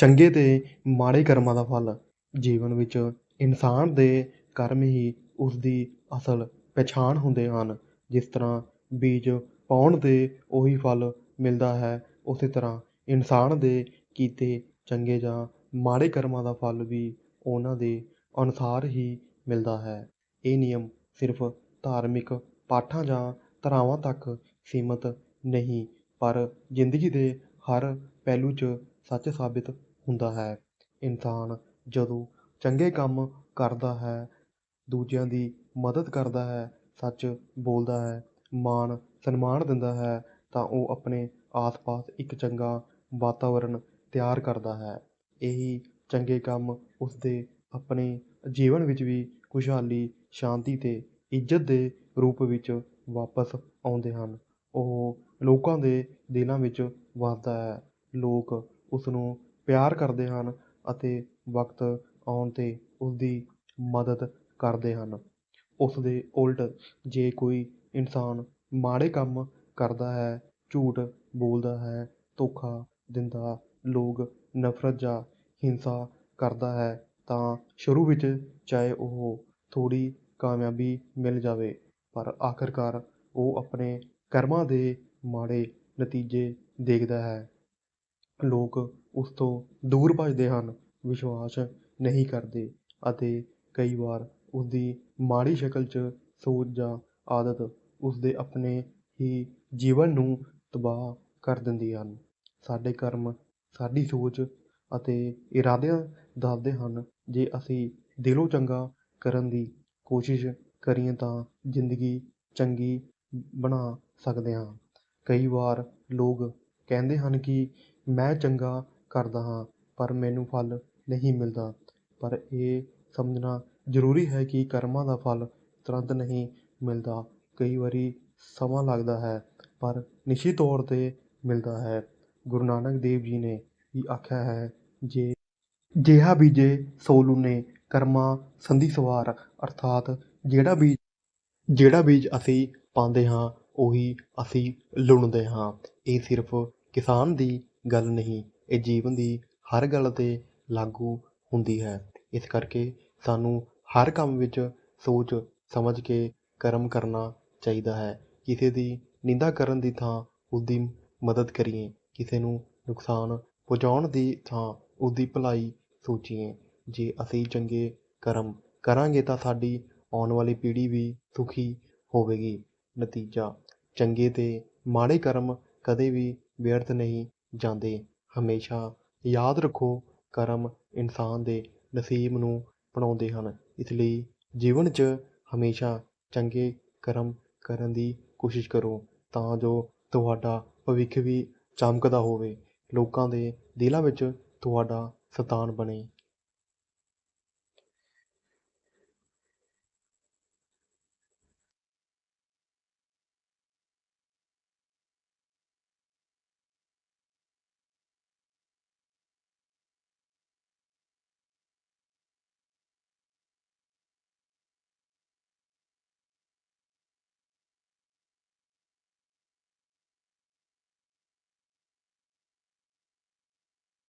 ਚੰਗੇ ਅਤੇ ਮਾੜੇ ਕਰਮਾਂ ਦਾ ਫਲ। ਜੀਵਨ ਵਿੱਚ ਇਨਸਾਨ ਦੇ ਕਰਮ ਹੀ ਉਸ ਦੀ ਅਸਲ ਪਛਾਣ ਹੁੰਦੇ ਹਨ। ਜਿਸ ਤਰ੍ਹਾਂ ਬੀਜ ਪਾਉਣ 'ਤੇ ਉਹੀ ਫਲ ਮਿਲਦਾ ਹੈ, ਉਸੇ ਤਰ੍ਹਾਂ ਇਨਸਾਨ ਦੇ ਕੀਤੇ ਚੰਗੇ ਜਾਂ ਮਾੜੇ ਕਰਮਾਂ ਦਾ ਫਲ ਵੀ ਉਹਨਾਂ ਦੇ ਅਨੁਸਾਰ ਹੀ ਮਿਲਦਾ ਹੈ। ਇਹ ਨਿਯਮ ਸਿਰਫ ਧਾਰਮਿਕ ਪਾਠਾਂ ਜਾਂ ਧਾਰਾਵਾਂ ਤੱਕ ਸੀਮਤ ਨਹੀਂ, ਪਰ ਜ਼ਿੰਦਗੀ ਦੇ ਹਰ ਪਹਿਲੂ 'ਚ ਸੱਚ ਸਾਬਿਤ ਹੁੰਦਾ ਹੈ। ਇਨਸਾਨ ਜਦੋਂ ਚੰਗੇ ਕੰਮ ਕਰਦਾ ਹੈ, ਦੂਜਿਆਂ ਦੀ ਮਦਦ ਕਰਦਾ ਹੈ, ਸੱਚ ਬੋਲਦਾ ਹੈ, ਮਾਣ, ਸਨਮਾਨ ਦਿੰਦਾ ਹੈ, ਤਾਂ ਉਹ ਆਪਣੇ ਆਸ-ਪਾਸ ਇੱਕ ਚੰਗਾ ਵਾਤਾਵਰਨ ਤਿਆਰ ਕਰਦਾ ਹੈ। ਇਹੀ ਚੰਗੇ ਕੰਮ ਉਸਦੇ ਆਪਣੇ ਜੀਵਨ ਵਿੱਚ ਵੀ ਖੁਸ਼ਹਾਲੀ, ਸ਼ਾਂਤੀ ਅਤੇ ਇੱਜ਼ਤ ਦੇ ਰੂਪ ਵਿੱਚ ਵਾਪਸ ਆਉਂਦੇ ਹਨ। ਉਹ ਲੋਕਾਂ ਦੇ ਦਿਲਾਂ ਵਿੱਚ ਵੱਸਦਾ ਹੈ। ਲੋਕ ਉਸਨੂੰ ਪਿਆਰ ਕਰਦੇ ਹਨ ਅਤੇ ਵਕਤ ਆਉਣ 'ਤੇ ਉਸਦੀ ਮਦਦ ਕਰਦੇ ਹਨ। ਉਸ ਦੇ ਉਲਟ ਜੇ ਕੋਈ ਇਨਸਾਨ ਮਾੜੇ ਕੰਮ ਕਰਦਾ ਹੈ, ਝੂਠ ਬੋਲਦਾ ਹੈ, ਧੋਖਾ ਦਿੰਦਾ, ਲੋਕ ਨਫ਼ਰਤ ਜਾਂ ਹਿੰਸਾ ਕਰਦਾ ਹੈ, ਤਾਂ ਸ਼ੁਰੂ ਵਿੱਚ ਚਾਹੇ ਉਹ ਥੋੜ੍ਹੀ ਕਾਮਯਾਬੀ ਮਿਲ ਜਾਵੇ, ਪਰ ਆਖਰਕਾਰ ਉਹ ਆਪਣੇ ਕਰਮਾਂ ਦੇ ਮਾੜੇ ਨਤੀਜੇ ਦੇਖਦਾ ਹੈ। ਲੋਕ ਉਸ ਤੋਂ ਦੂਰ ਭੱਜਦੇ ਹਨ, ਵਿਸ਼ਵਾਸ ਨਹੀਂ ਕਰਦੇ ਅਤੇ ਕਈ ਵਾਰ ਉਸਦੀ ਮਾੜੀ ਸ਼ਕਲ 'ਚ ਸੋਚ ਜਾਂ ਆਦਤ ਉਸਦੇ ਆਪਣੇ ਹੀ ਜੀਵਨ ਨੂੰ ਤਬਾਹ ਕਰ ਦਿੰਦੀ ਹਨ। ਸਾਡੇ ਕਰਮ, ਸਾਡੀ ਸੋਚ ਅਤੇ ਇਰਾਦਿਆਂ ਦੱਸਦੇ ਹਨ, ਜੇ ਅਸੀਂ ਦਿਲੋਂ ਚੰਗਾ ਕਰਨ ਦੀ ਕੋਸ਼ਿਸ਼ ਕਰੀਏ ਤਾਂ ਜ਼ਿੰਦਗੀ ਚੰਗੀ ਬਣਾ ਸਕਦੇ ਹਾਂ। ਕਈ ਵਾਰ ਲੋਕ ਕਹਿੰਦੇ ਹਨ ਕਿ ਮੈਂ ਚੰਗਾ ਕਰਦਾ ਹਾਂ, ਪਰ ਮੈਨੂੰ ਫਲ ਨਹੀਂ ਮਿਲਦਾ। ਪਰ ਇਹ ਸਮਝਣਾ ਜ਼ਰੂਰੀ ਹੈ ਕਿ ਕਰਮਾਂ ਦਾ ਫਲ ਤੁਰੰਤ ਨਹੀਂ ਮਿਲਦਾ। ਕਈ ਵਾਰੀ ਸਮਾਂ ਲੱਗਦਾ ਹੈ, ਪਰ ਨਿਸ਼ਚਿਤ ਤੌਰ 'ਤੇ ਮਿਲਦਾ ਹੈ। ਗੁਰੂ ਨਾਨਕ ਦੇਵ ਜੀ ਨੇ ਵੀ ਆਖਿਆ ਹੈ, ਜੇ ਜਿਹਾ ਬੀਜੇ ਸੋ ਲੂਨੇ ਕਰਮਾਂ ਸੰਧੀ ਸਵਾਰ। ਅਰਥਾਤ ਜਿਹੜਾ ਬੀਜ ਜਿਹੜਾ ਬੀਜ ਅਸੀਂ ਪਾਉਂਦੇ ਹਾਂ, ਉਹੀ ਅਸੀਂ ਲੁਣਦੇ ਹਾਂ। ਇਹ ਸਿਰਫ ਕਿਸਾਨ ਦੀ ਗੱਲ ਨਹੀਂ। ਇਹ ਜੀਵਨ ਦੀ ਹਰ ਗੱਲ 'ਤੇ ਲਾਗੂ ਹੁੰਦੀ ਹੈ। ਇਸ ਕਰਕੇ ਸਾਨੂੰ ਹਰ ਕੰਮ ਵਿੱਚ ਸੋਚ, ਸਮਝ ਕੇ ਕਰਮ ਕਰਨਾ ਚਾਹੀਦਾ ਹੈ। ਕਿਸੇ ਦੀ ਨਿੰਦਾ ਕਰਨ ਦੀ ਥਾਂ ਉਸਦੀ ਮਦਦ ਕਰੀਏ। ਕਿਸੇ ਨੂੰ ਨੁਕਸਾਨ ਪਹੁੰਚਾਉਣ ਦੀ ਥਾਂ ਉਸਦੀ ਭਲਾਈ ਸੋਚੀਏ। ਜੇ ਅਸੀਂ ਚੰਗੇ ਕਰਮ ਕਰਾਂਗੇ ਤਾਂ ਸਾਡੀ ਆਉਣ ਵਾਲੀ ਪੀੜ੍ਹੀ ਵੀ ਸੁਖੀ ਹੋਵੇਗੀ। ਨਤੀਜਾ, ਚੰਗੇ ਤੇ ਮਾੜੇ ਕਰਮ ਕਦੇ ਵੀ ਵਿਅਰਥ ਨਹੀਂ ਜਾਂਦੇ। ਹਮੇਸ਼ਾ ਯਾਦ ਰੱਖੋ, ਕਰਮ ਇਨਸਾਨ ਦੇ ਨਸੀਬ ਨੂੰ ਬਣਾਉਂਦੇ ਹਨ। ਇਸ ਲਈ ਜੀਵਨ 'ਚ ਹਮੇਸ਼ਾ ਚੰਗੇ ਕਰਮ ਕਰਨ ਦੀ ਕੋਸ਼ਿਸ਼ ਕਰੋ ਤਾਂ ਜੋ ਤੁਹਾਡਾ ਭਵਿੱਖ ਵੀ ਚਮਕਦਾ ਹੋਵੇ। ਲੋਕਾਂ ਦੇ ਦਿਲਾਂ ਵਿੱਚ ਤੁਹਾਡਾ ਸਥਾਨ ਬਣੇ।